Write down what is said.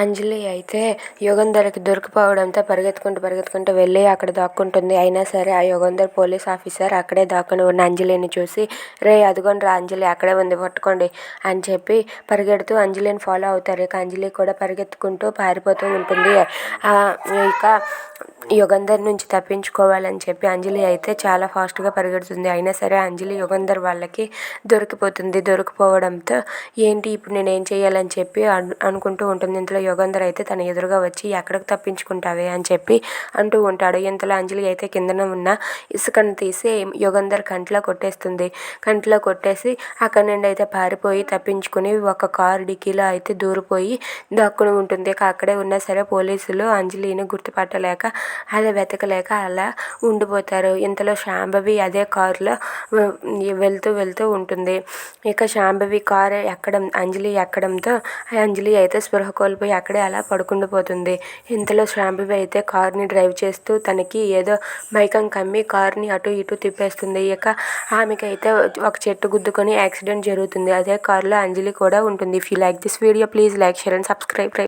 అంజలి అయితే యుగంధర్కి దొరికిపోవడంతో పరిగెత్తుకుంటూ పరిగెత్తుకుంటూ వెళ్ళి అక్కడ దాక్కుంటుంది. అయినా సరే ఆ యోగంధర్ పోలీస్ ఆఫీసర్ అక్కడే దాక్కుని ఉన్న అంజలిని చూసి రే అదిగోండి రా అంజలి అక్కడే ఉంది పట్టుకోండి అని చెప్పి పరిగెడుతూ అంజలిని ఫాలో అవుతారు. ఇక అంజలి కూడా పరిగెత్తుకుంటూ పారిపోతూ ఉంటుంది. ఇక యుగంధర్ నుంచి తప్పించుకోవాలని చెప్పి అంజలి అయితే చాలా ఫాస్ట్గా పరిగెడుతుంది. అయినా సరే అంజలి యుగంధర్ వాళ్ళకి దొరికిపోతుంది. దొరికిపోవడంతో ఏంటి ఇప్పుడు నేను ఏం చేయాలని చెప్పి అనుకుంటూ ఉంటుంది. ఇంతలో యుగంధర్ అయితే తన ఎదురుగా వచ్చి ఎక్కడికి తప్పించుకుంటావే? అని చెప్పి అంటూ ఉంటాడు. ఇంతలో అంజలి అయితే కిందన ఉన్న ఇసుకను తీసి యుగంధర్ కంట్లో కొట్టేస్తుంది. కంట్లో కొట్టేసి అక్కడి నుండి అయితే పారిపోయి తప్పించుకుని ఒక కారు డిక్కీలో అయితే దూరిపోయి దక్కుని ఉంటుంది. అక్కడే ఉన్నా సరే పోలీసులు అంజలిని గుర్తుపట్టలేక అలా వెతకలేక అలా ఉండిపోతారు. ఇంతలో శాంభవి అదే కారులో వెళ్తూ వెళ్తూ ఉంటుంది. ఇక శాంభవి కారు ఎక్కడం అంజలి ఎక్కడంతో అంజలి అయితే స్పృహ కోల్పోయి అక్కడే అలా పడుకుండిపోతుంది ఇంతలో శాంభవి అయితే కార్ని డ్రైవ్ చేస్తూ తనకి ఏదో మైకం కమ్మి కార్ని అటు ఇటు తిప్పేస్తుంది. ఇక ఆమెకైతే ఒక చెట్టు గుద్దుకొని యాక్సిడెంట్ జరుగుతుంది. అదే కారులో అంజలి కూడా ఉంటుంది. If you like this video please like share and subscribe